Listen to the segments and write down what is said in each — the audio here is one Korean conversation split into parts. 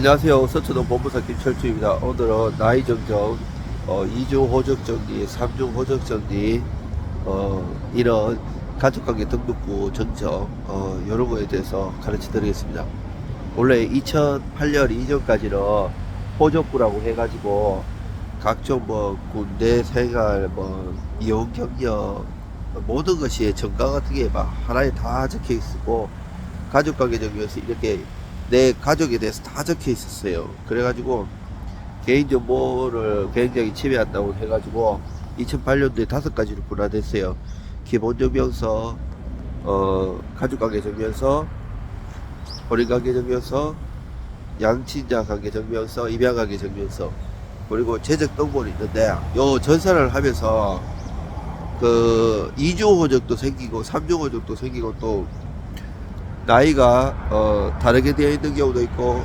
안녕하세요. 서초동 본부사 김철주입니다. 오늘은 나이 정정, 어, 2중 호적 정리, 3중 호적 정리, 어, 이런 가족관계 등록부 정정, 어, 이런 거에 대해서 가르쳐 드리겠습니다. 원래 2008년 이전까지는 호적부라고 해가지고 각종 뭐 군대 생활, 뭐 이혼 경력, 모든 것이 정가 같은 게 막 하나에 다 적혀 있었고 가족관계 정리에서 이렇게 내 가족에 대해서 다 적혀 있었어요. 그래가지고 개인정보를 굉장히 침해한다고 해가지고 2008년도에 다섯 가지로 분화됐어요. 기본정명서, 어, 가족관계정명서, 혼인관계정명서, 양친자관계정명서, 입양관계정명서, 그리고 재적동본이 있는데 요 전산을 하면서 그 2중 호적도 생기고 3중 호적도 생기고 또 나이가 어, 다르게 되어 있는 경우도 있고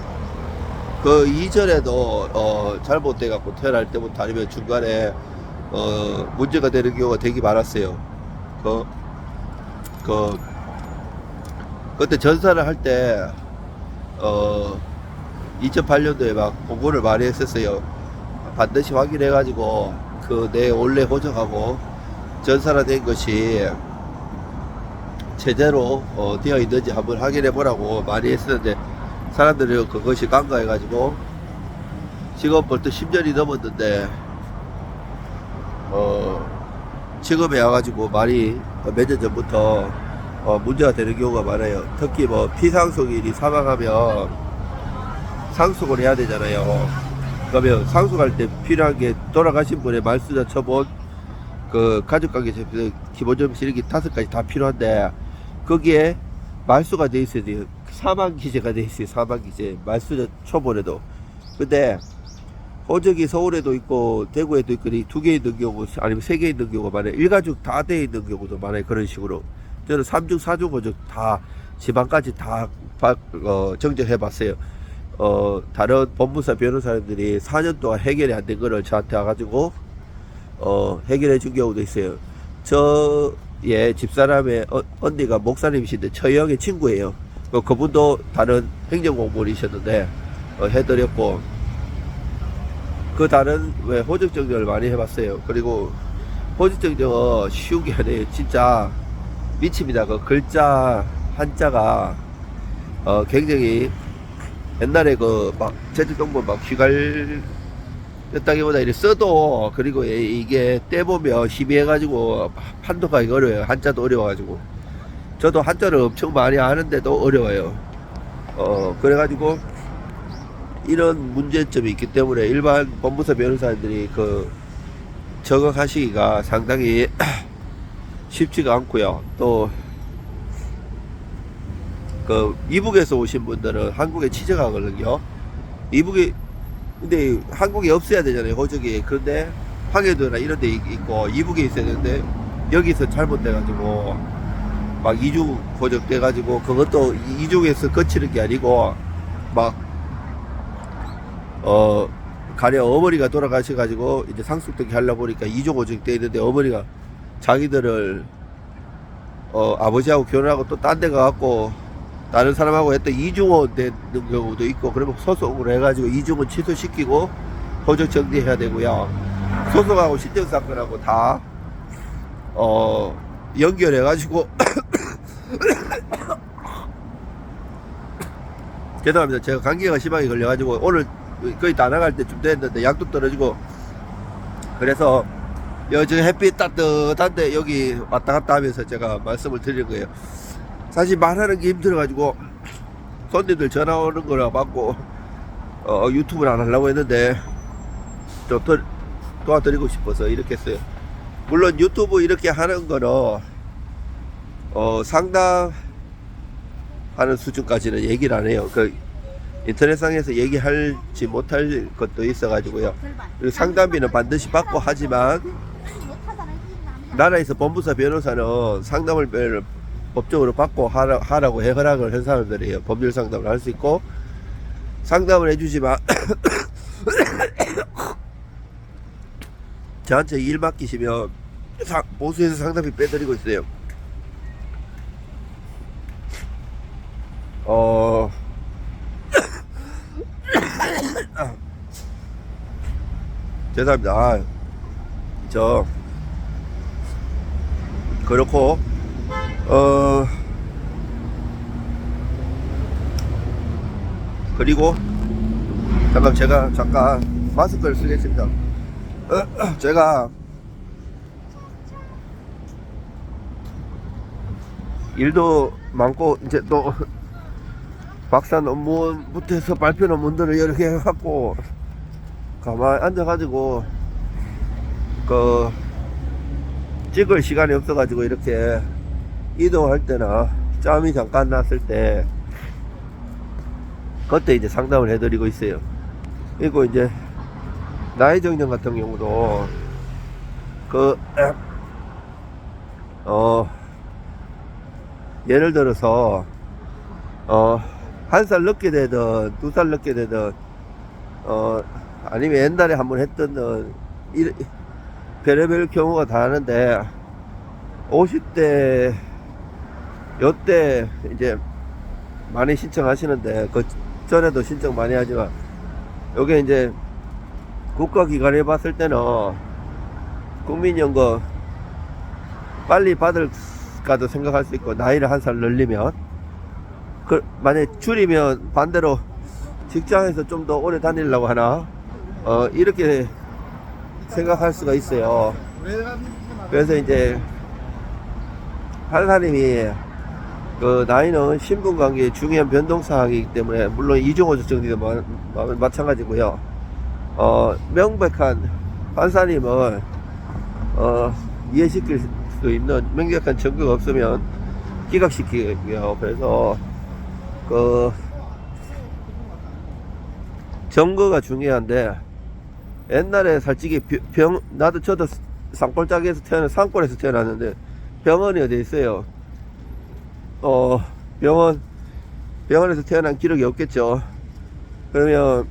그 이전에도 어, 잘못돼 갖고 태어날 때부터 아니면 중간에 어, 문제가 되는 경우가 되게 많았어요. 그, 그 그때 전사를 할 때 어, 2008년도에 막 공고를 많이 했었어요. 반드시 확인해 가지고 그 내 원래 호적하고 전사가 된 것이 제대로 어, 되어 있는지 한번 확인해 보라고 많이 했었는데 사람들이 그것이 간과해 가지고 지금 벌써 10년이 넘었는데 어, 지금에 와가지고 많이 몇 년 전부터 어, 문제가 되는 경우가 많아요. 특히 뭐 피상속인이 사망하면 상속을 해야 되잖아요. 그러면 상속할 때 필요한 게 돌아가신 분의 말수자 처본 그 가족관계 기본적인 이렇게 다섯 가지 다 필요한데 거기에 말수가 돼 있어야 돼요. 사망 기재가 돼 있어요. 사망 기재 말수자 초본에도. 근데 호적이 서울에도 있고 대구에도 있고 두 개 있는 경우 아니면 세 개 있는 경우가 많아요. 일가족 다 돼 있는 경우도 많아요. 그런 식으로. 저는 삼중사중 호적 다 지방까지 다 바- 어, 정정해 봤어요. 어, 다른 법무사 변호사님들이 4년 동안 해결이 안 된 거를 저한테 와가지고 어, 해결해 준 경우도 있어요. 저 의 집사람의 어, 언니가 목사님이신데 처형의 친구예요. 그, 그분도 다른 행정공무원이셨는데 어, 해드렸고 그 다른 왜 호적 정정을 많이 해봤어요. 그리고 호적 정정은 쉬운 게 아니에요. 진짜 미칩니다. 그 글자 한자가 어, 굉장히 옛날에 그 막 제주동본 막 휘갈 였다기보다 이렇게 써도 그리고 이- 이게 떼보면 희미해가지고 판독하기 어려워요. 한자도 어려워가지고 저도 한자를 엄청 많이 아는데도 어려워요. 어 그래가지고 이런 문제점이 있기 때문에 일반 법무사 변호사들이 그 적응하시기가 상당히 쉽지가 않고요. 또그 이북에서 오신 분들은 한국에 취재가거든요. 이북에 근데 한국에 없어야 되잖아요 호적이 그런데 황해도나 이런 데 있- 있고 이북에 있어야 되는데 여기서 잘못돼가지고 막 이중 호적 돼가지고 그것도 이- 이중에서 거치는 게 아니고 막어 가령 어머니가 돌아가셔가지고 이제 상속되게 하려 보니까 이중 호적 돼 있는데 어머니가 자기들을 어 아버지하고 결혼하고 또 딴 데 가갖고 다른 사람하고 했던 이중원 되는 경우도 있고 그러면 소송을 해가지고 이중원 취소시키고 호적 정리해야 되고요. 소송하고 신정사건하고 다 어, 연결해가지고 죄송합니다. 제가 감기가 심하게 걸려가지고 오늘 거의 다 나갈 때쯤 됐는데 약도 떨어지고 그래서 요즘 햇빛 따뜻한데 여기 왔다 갔다 하면서 제가 말씀을 드린 거예요 사실 말하는 게 힘들어가지고 손님들 전화 오는 거라 받고 어, 유튜브를 안 하려고 했는데 좀 더, 도와드리고 싶어서 이렇게 했어요. 물론 유튜브 이렇게 하는 거는 어, 상담하는 수준까지는 얘기를 안 해요. 그 인터넷상에서 얘기할지 못할 것도 있어가지고요. 그리고 상담비는 반드시 받고 하지만 나라에서 법무사 변호사는 상담을 매- 법적으로 받고 하라, 하라고 해 허락을 한 사람들이에요. 법률 상담을 할 수 있고 상담을 해주지만 저한테 일 맡기시면 사- 보수에서 상담비 빼드리고 있어요. 어 죄송합니다. 아, 저 그렇고 어 그리고 잠깐 제가 잠깐 마스크를 쓰겠습니다. 제가 일도 많고 이제 또 박사 논문부터 해서 발표 논문들을 여러 개 해갖고 가만히 앉아가지고 그 찍을 시간이 없어가지고 이렇게 이동할 때나 짬이 잠깐 났을 때 그때 이제 상담을 해드리고 있어요. 그리고 이제 나이 정정 같은 경우도 그 어, 예를 들어서 어, 한 살 늦게 되든 두 살 늦게 되든 어, 아니면 옛날에 한번 했던 이 별의별 경우가 다 하는데 50대 요때 이제 많이 신청하시는데 그 전에도 신청 많이 하지만 요게 이제 국가기관에 봤을 때는 국민연금 빨리 받을까도 생각할 수 있고 나이를 한 살 늘리면 그 만약 줄이면 반대로 직장에서 좀 더 오래 다니려고 하나 어 이렇게 생각할 수가 있어요. 그래서 이제 판사님이 그 나이는 신분 관계의 중요한 변동 사항이기 때문에 물론 이종호적 정리도 마, 마, 마찬가지고요. 어 명백한 판사님을 어 이해시킬 수 있는 명백한 증거가 없으면 기각시키고요. 그래서 그 증거가 중요한데 옛날에 솔직히 비- 병 나도 저도 산골짜기에서 태어나 산골에서 태어났는데 병원이 어디 있어요? 어 병원 병원에서 태어난 기록이 없겠죠. 그러면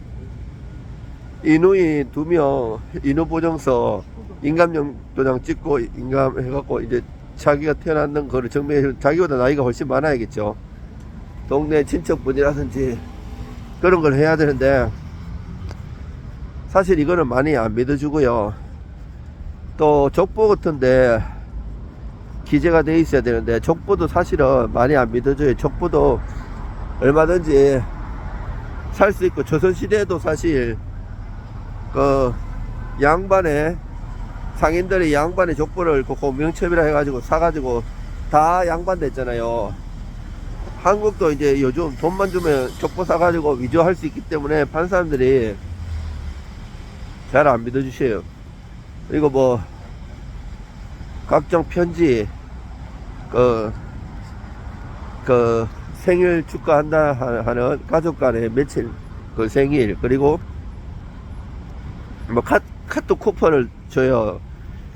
인후인 두명 인후 보정서 인감령 도장 찍고 인감 해갖고 이제 자기가 태어났는 거를 증명해 자기보다 나이가 훨씬 많아야겠죠. 동네 친척분이라든지 그런 걸 해야 되는데 사실 이거는 많이 안 믿어주고요. 또 족보 같은데 기재가 돼 있어야 되는데 족보도 사실은 많이 안 믿어줘요. 족보도 얼마든지 살 수 있고 조선시대에도 사실 그 양반의 상인들이 양반의 족보를 그 명첩이라 해가지고 사가지고 다 양반 됐잖아요. 한국도 이제 요즘 돈만 주면 족보 사가지고 위조할 수 있기 때문에 판 사람들이 잘 안 믿어주셔요. 그리고 뭐 각종 편지 그, 그 생일 축하한다 하는 가족 간의 며칠 그 생일 그리고 뭐 카, 카톡 쿠폰을 줘요.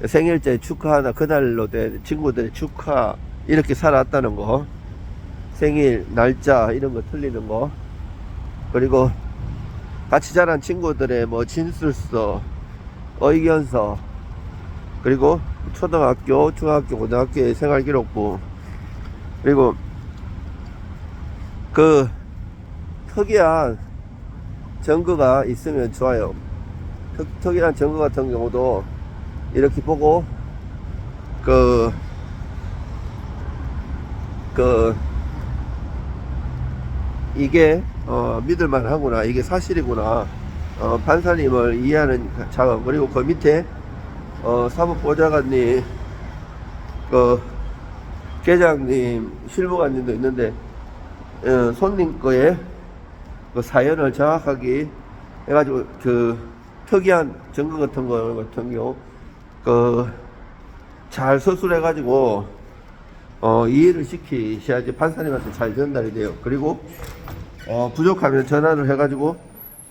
생일째 축하하나 그날로 된 친구들의 축하 이렇게 살아왔다는 거 생일 날짜 이런 거 틀리는 거 그리고 같이 자란 친구들의 뭐 진술서 의견서 그리고 초등학교 중학교 고등학교의 생활기록부 그리고 그 특이한 증거가 있으면 좋아요 특, 특이한 증거 같은 경우도 이렇게 보고 그, 그, 이게, 어, 믿을만 하구나. 이게 사실이구나. 어, 판사님을 이해하는 작업. 그리고 그 밑에, 어, 사법보좌관님, 그, 계장님, 실무관님도 있는데, 어, 손님 거에 그 사연을 정확하게 해가지고 그 특이한 증거 같은 거 같은 경우 그 잘 서술해 가지고 어 이해를 시키셔야지 판사님한테 잘 전달이 돼요. 그리고 어 부족하면 전화를 해 가지고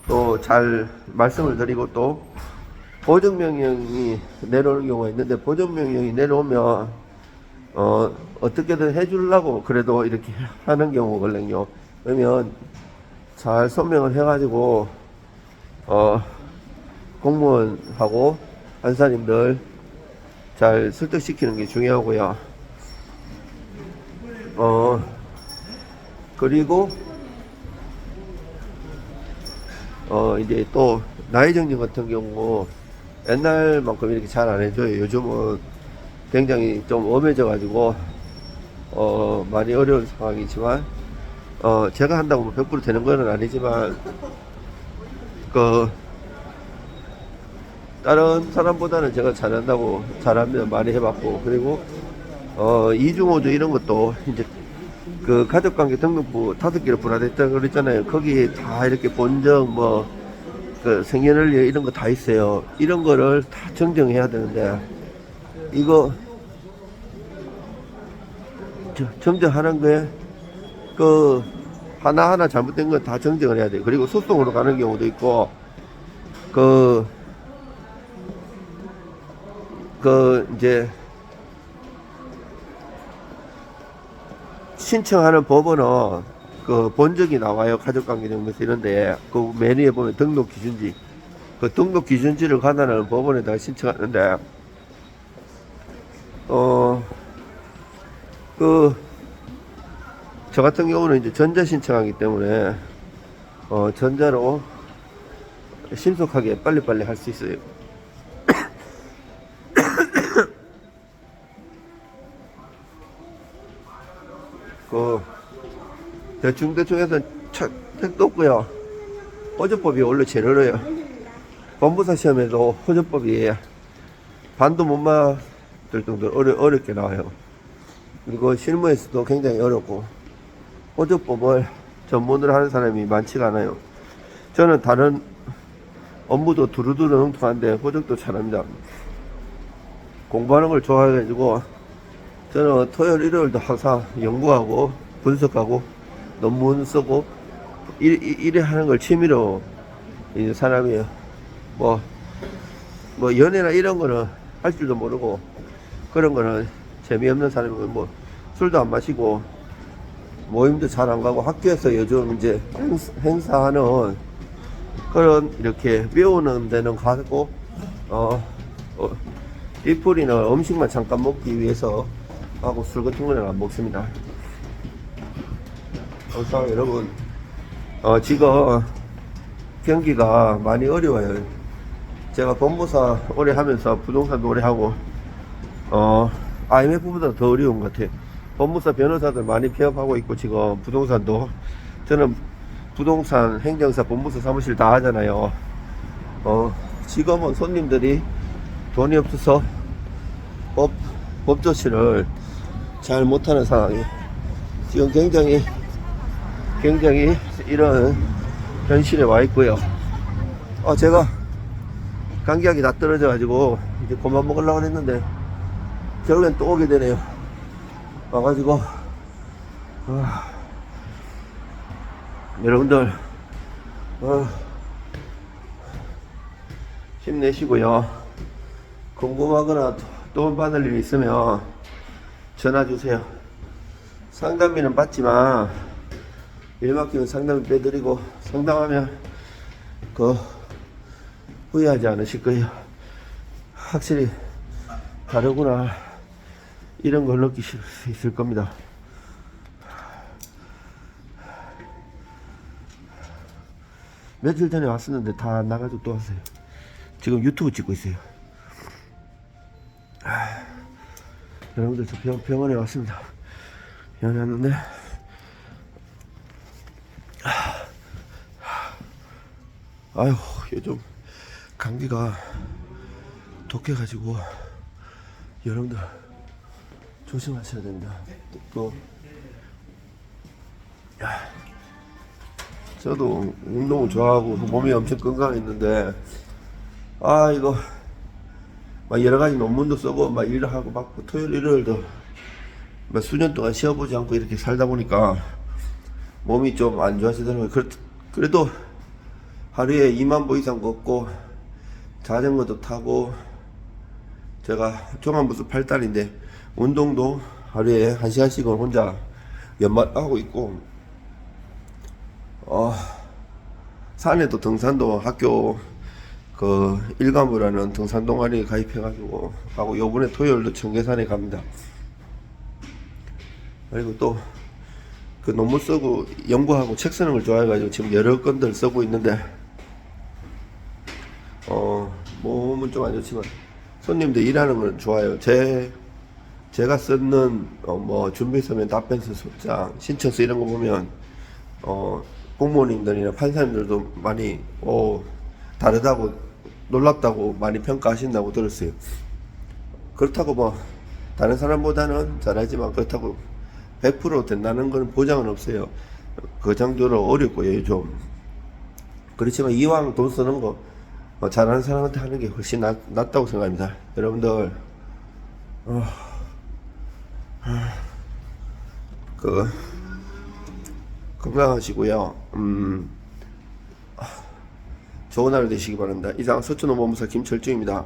또 잘 말씀을 드리고 또 보정 명령이 내려오는 경우가 있는데 보정 명령이 내려오면 어 어떻게든 해주려고 그래도 이렇게 하는 경우거든요. 그러면 잘 설명을 해가지고 어 공무원하고 판사님들 잘 설득시키는 게 중요하고요. 어, 그리고 어 이제 또 나이 정리 같은 경우 옛날만큼 이렇게 잘 안 해줘요. 요즘은 굉장히 좀 엄해져 가지고 어 많이 어려운 상황이지만 어 제가 한다고 뭐100% 되는 건 아니지만 그 다른 사람보다는 제가 잘한다고 잘하면 많이 해봤고 그리고 어 이중호주 이런 것도 이제 그 가족관계 등록부 다섯 개로 분할했다 그랬잖아요. 거기 다 이렇게 본정 뭐 그 생년월일 이런 거 다 있어요. 이런 거를 다 정정해야 되는데 이거 저- 정정하는 거에 그 하나하나 잘못된 건 다 정정을 해야 돼요. 그리고 소송으로 가는 경우도 있고 그 그 이제 신청하는 법원은 그 본적이 나와요 가족관계 정보서 이런데 그 메뉴에 보면 등록 기준지 그 등록 기준지를 가다는 법원에다가 신청하는데 어그 저 같은 경우는 이제 전자 신청하기 때문에 어 전자로 신속하게 빨리빨리 할 수 있어요. 그 대충 대충 해서 차- 택도 없고요. 호조법이 원래 제일 어려요. 법무사 시험에도 호조법이 반도 못 맞을 정도로 어려, 어렵게 나와요. 그리고 실무에서도 굉장히 어렵고 호조법을 전문으로 하는 사람이 많지가 않아요. 저는 다른 업무도 두루두루 능통한데 호적도 잘합니다. 공부하는 걸 좋아해가지고 저는 토요일 일요일도 항상 연구하고 분석하고 논문 쓰고 일에 하는 걸 취미로 이제 사람이에요. 뭐, 뭐 연애나 이런 거는 할 줄도 모르고 그런 거는 재미없는 사람이고 뭐 술도 안 마시고 모임도 잘 안 가고 학교에서 요즘 이제 행사, 행사하는 그런 이렇게 배우는 데는 가고 어, 어 이풀이는 음식만 잠깐 먹기 위해서 하고 술 같은 거는 안 먹습니다. 항상 여러분 어, 지금 경기가 많이 어려워요. 제가 법무사 오래 하면서 부동산도 오래 하고 어 IMF보다 더 어려운 것 같아요. 법무사 변호사들 많이 폐업하고 있고 지금 부동산도 저는 부동산 행정사 법무사 사무실 다 하잖아요. 어 지금은 손님들이 돈이 없어서 법, 법 조치를 잘 못하는 상황이 지금 굉장히 굉장히 이런 현실에 와 있고요. 어, 제가 감기약이 다 떨어져 가지고 이제 그만 먹으려고 했는데 결국엔 또 오게 되네요. 와가지고 아, 여러분들 어, 힘내시고요. 궁금하거나 도움 받을 일 있으면 전화 주세요. 상담비는 받지만 일 맡기면 상담비 빼드리고 상담하면 그 후회하지 않으실 거예요. 확실히 다르구나 이런 걸 느끼실 수 있을 겁니다. 며칠 전에 왔었는데 다안 나가지고 또 왔어요. 지금 유튜브 찍고 있어요. 아, 여러분들 저 병, 병원에 왔습니다. 병원에 왔는데 아휴 요즘 감기가 독해가지고 여러분들 조심하셔야 됩니다. 또 야, 저도 운동 좋아하고 몸이 엄청 건강했는데 아 이거 막 여러 가지 논문도 쓰고 막 일을 하고 막 토요일 일요일도 막 수년 동안 쉬어보지 않고 이렇게 살다 보니까 몸이 좀 안 좋아지더라고요. 그래, 그래도 하루에 2만 보 이상 걷고 자전거도 타고 제가 종합무술 8달인데 운동도 하루에 1시간씩은 혼자 연말하고 있고 어, 산에도 등산도 학교 그 일감부라는 등산 동아리에 가입해가지고 하고 요번에 토요일도 청계산에 갑니다. 그리고 또 그 논문 쓰고 연구하고 책 쓰는 걸 좋아해가지고 지금 여러 건들 쓰고 있는데 어, 몸은 좀 안 좋지만 손님들 일하는 건 좋아요. 제 제가 쓰는 어, 뭐 준비 서면 답변서 소장 신청서 이런 거 보면 어, 공무원님들이나 판사님들도 많이 어, 다르다고 놀랍다고 많이 평가하신다고 들었어요. 그렇다고 뭐 다른 사람보다는 잘하지만 그렇다고 100% 된다는 건 보장은 없어요. 그 정도로 어렵고요, 좀. 그렇지만 이왕 돈 쓰는 거 어, 잘하는 사람한테 하는 게 훨씬 낫, 낫다고 생각합니다. 여러분들 어, 아, 그 건강하시고요. 음, 아, 좋은 하루 되시기 바랍니다. 이상 서초노무무사 김철중입니다.